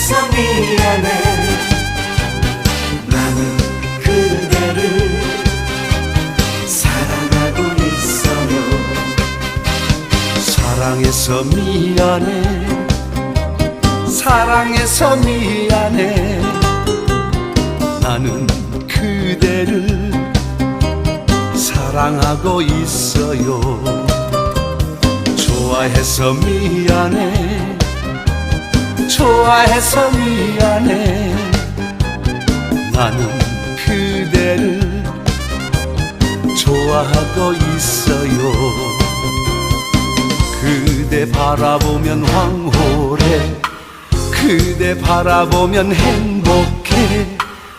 해서 미안해 나는 그대를 사랑하고 있어요. 사랑해서 미안해. 사랑해서 미안해. 나는 그대를 사랑하고 있어요. 좋아해서 미안해. 좋아해서 미안해. 나는 그대를 좋아하고 있어요. 그대 바라보면 황홀해. 그대 바라보면 행복해